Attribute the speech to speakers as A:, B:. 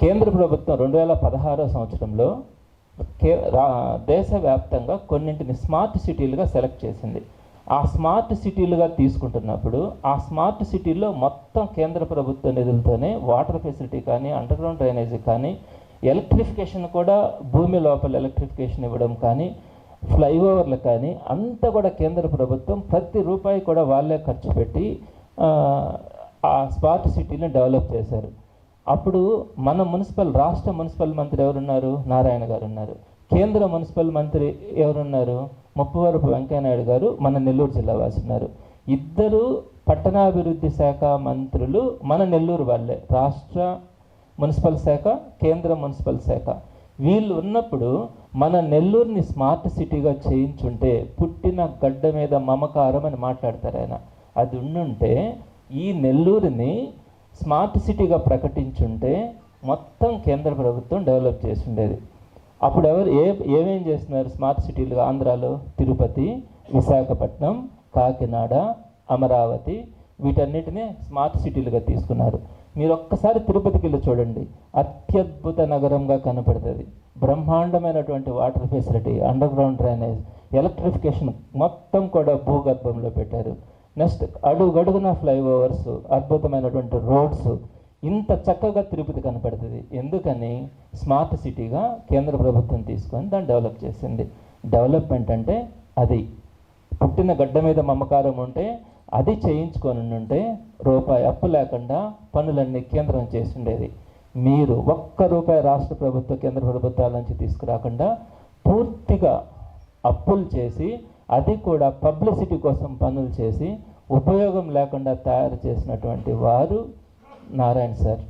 A: కేంద్ర ప్రభుత్వం రెండు వేల పదహారో సంవత్సరంలో కే రా దేశవ్యాప్తంగా కొన్నింటిని స్మార్ట్ సిటీలుగా సెలెక్ట్ చేసింది. ఆ స్మార్ట్ సిటీలుగా తీసుకుంటున్నప్పుడు ఆ స్మార్ట్ సిటీల్లో మొత్తం కేంద్ర ప్రభుత్వ నిధులతోనే వాటర్ ఫెసిలిటీ కానీ అండర్గ్రౌండ్ డ్రైనేజీ కానీ ఎలక్ట్రిఫికేషన్ కూడా భూమి లోపల ఎలక్ట్రిఫికేషన్ ఇవ్వడం కానీ ఫ్లైఓవర్లు కానీ అంతా కూడా కేంద్ర ప్రభుత్వం ప్రతి రూపాయి కూడా వాళ్ళే ఖర్చు పెట్టి ఆ స్మార్ట్ సిటీని డెవలప్ చేశారు. అప్పుడు మన మున్సిపల్ రాష్ట్ర మున్సిపల్ మంత్రి ఎవరున్నారు? నారాయణ గారు ఉన్నారు. కేంద్ర మున్సిపల్ మంత్రి ఎవరున్నారు? ముప్పవరపు వెంకయ్యనాయుడు గారు మన నెల్లూరు జిల్లా వాసి ఉన్నారు. ఇద్దరు పట్టణాభివృద్ధి శాఖ మంత్రులు మన నెల్లూరు వాళ్ళే. రాష్ట్ర మున్సిపల్ శాఖ కేంద్ర మున్సిపల్ శాఖ. వీళ్ళు ఉన్నప్పుడు మన నెల్లూరుని స్మార్ట్ సిటీగా చేయించుంటే పుట్టిన గడ్డ మీద మమకారం అని మాట్లాడతారు ఆయన. అది ఉండుంటే ఈ నెల్లూరుని స్మార్ట్ సిటీగా ప్రకటించుంటే మొత్తం కేంద్ర ప్రభుత్వం డెవలప్ చేసుండేది. అప్పుడు ఎవరు ఏ ఏమేం చేస్తున్నారు స్మార్ట్ సిటీలుగా ఆంధ్రాలో? తిరుపతి విశాఖపట్నం కాకినాడ అమరావతి వీటన్నిటినే స్మార్ట్ సిటీలుగా తీసుకున్నారు. మీరు ఒక్కసారి తిరుపతికి వెళ్ళి చూడండి. అత్యద్భుత నగరంగా కనపడుతుంది. బ్రహ్మాండమైనటువంటి water facility underground drainage electrification మొత్తం కూడా భూగర్భంలో పెట్టారు. నెక్స్ట్ అడుగడుగున ఫ్లైఓవర్స్ అద్భుతమైనటువంటి రోడ్స్ ఇంత చక్కగా తిరుపతి కనపడుతుంది. ఎందుకని? స్మార్ట్ సిటీగా కేంద్ర ప్రభుత్వం తీసుకొని దాన్ని డెవలప్ చేసింది. డెవలప్మెంట్ అంటే అది. పుట్టిన గడ్డ మీద మమకారం ఉంటే అది చేయించుకొని ఉంటే రూపాయి అప్పు లేకుండా పనులన్నీ కేంద్రం చేసిండేది. మీరు ఒక్క రూపాయి రాష్ట్ర ప్రభుత్వ కేంద్ర ప్రభుత్వాల నుంచి తీసుకురాకుండా పూర్తిగా అప్పులు చేసి అది కూడా పబ్లిసిటీ కోసం పనులు చేసి ఉపయోగం లేకుండా తయారు చేసినటువంటి వారు నారాయణ సార్.